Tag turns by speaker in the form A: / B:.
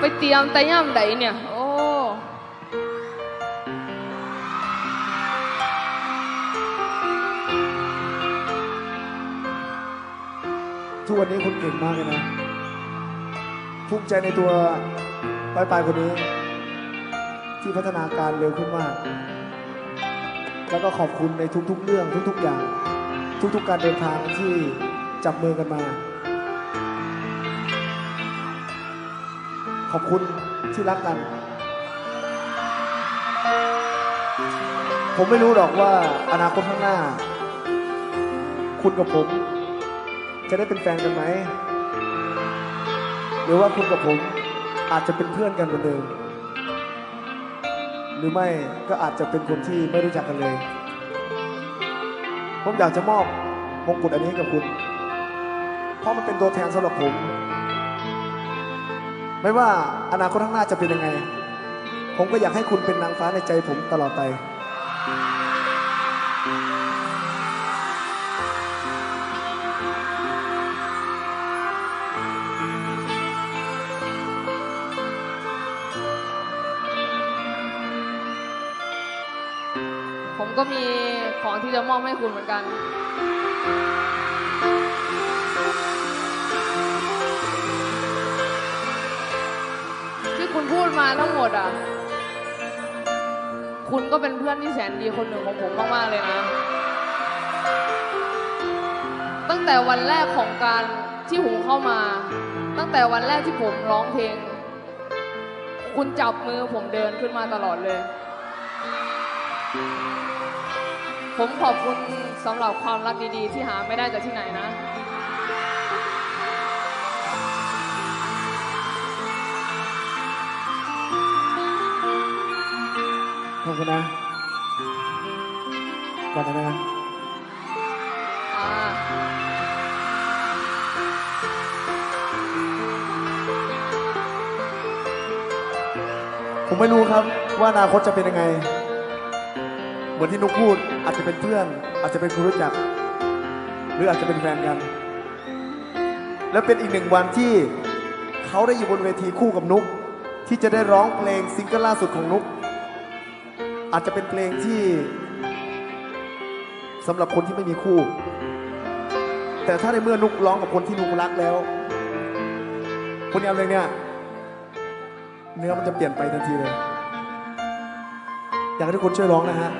A: ไปเตรียมแต่ย่ำใดเนี่ย โอ้
B: ทุกวันนี้คุณเก่งมากเลยนะ ภูมิใจในตัวปลายปลายคนนี้ ที่พัฒนาการเร็วขึ้นมาก แล้วก็ขอบคุณในทุกๆเรื่องทุกๆอย่าง ทุกๆการเดินทางที่จับมือกันมา ขอบคุณที่รักกัน ผมไม่รู้หรอกว่าอนาคตข้างหน้า คุณกับผม จะได้เป็นแฟนกันไหม หรือว่าคุณกับผมอาจจะเป็นเพื่อนกันเหมือนเดิม หรือไม่ก็อาจจะเป็นคนที่ไม่รู้จักกันเลย ผมอยากจะมอบมงกุฎอันนี้ให้กับคุณ เพราะมันเป็นตัวแทนสำหรับผม ไม่ว่าอนาคตข้างหน้าจะเป็นยังไง ผมก็อยากให้คุณเป็นนางฟ้าในใจผมตลอดไป
A: ผมก็มีของที่จะมอบให้คุณเหมือนกัน คุณพูดมาทั้งหมดอะ คุณก็เป็นเพื่อนที่แสนดีคนหนึ่งของผมมากๆเลยนะ ตั้งแต่วันแรกของการที่ผมเข้ามา ตั้งแต่วันแรกที่ผมร้องเพลง คุณจับมือผมเดินขึ้นมาตลอดเลย ผมขอบคุณสำหรับความรักดีๆ ที่หาไม่ได้จากที่ไหนนะ
B: ขอบคุณนะก่อนนะนะผมไม่รู้ครับว่าอนาคตจะเป็นยังไง เหมือนที่นุกพูดอาจจะเป็นเพื่อน อาจจะเป็นคนรู้จัก หรืออาจจะเป็นแฟนกัน และเป็นอีกหนึ่งวันที่เขาได้อยู่บนเวทีคู่กับนุกที่จะได้ร้องเพลงซิงเกิลล่าสุดของนุก อาจจะเป็นเพลงที่สำหรับคนที่ไม่มีคู่ แต่ถ้าในเมื่อนุกร้องกับคนที่นุกรักแล้ว คนนี้เอาเลยเนี่ยเนื้อมันจะเปลี่ยนไปทันทีเลย อยากให้ทุกคนช่วยร้องนะฮะ